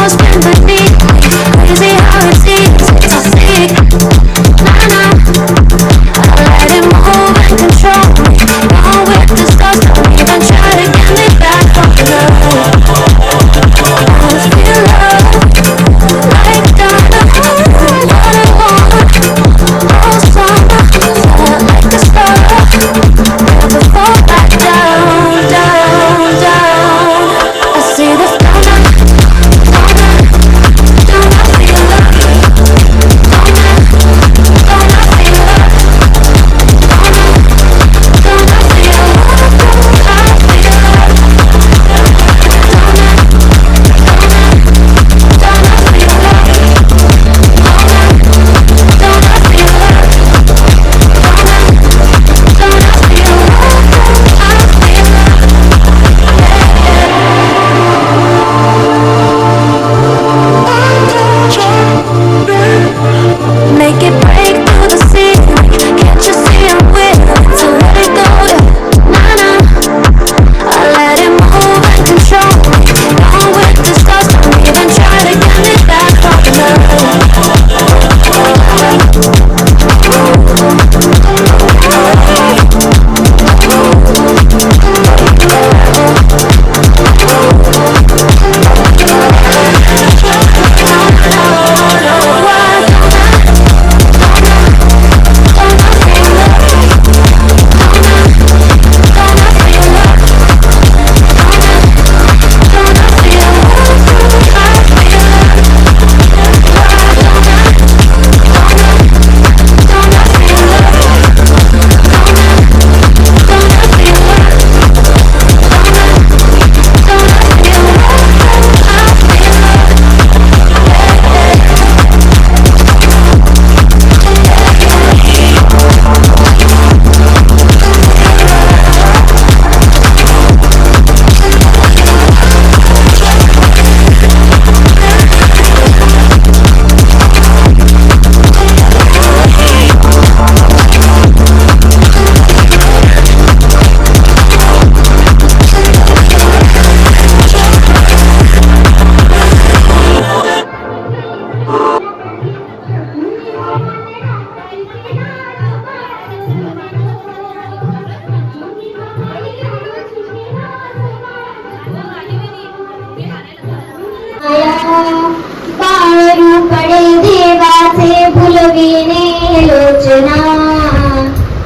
lost and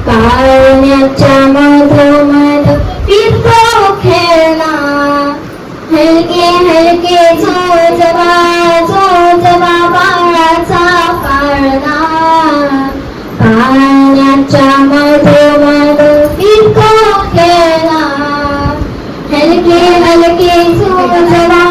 पाळण्याच्या मधोमध फिरतो खेळना हलके हलके झोजबा झोजबा बाळाचा पाळणा. पाळण्याच्या मधोमध खेळना हलके हलके झोजबा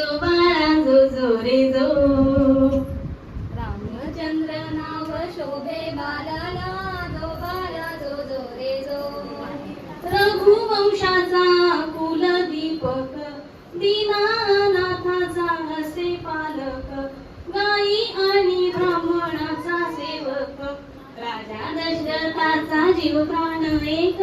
जो बाळा जो जो रे जो रामचंद्र नाव शोभे बालाला जो बाला जो जो रे जो रघुवंशाचा कुल दीपक दीनानाथाचा हसे पालक गाई आणि ब्राह्मणाचा सेवक। राजा दशरथाचा जीव प्राण एक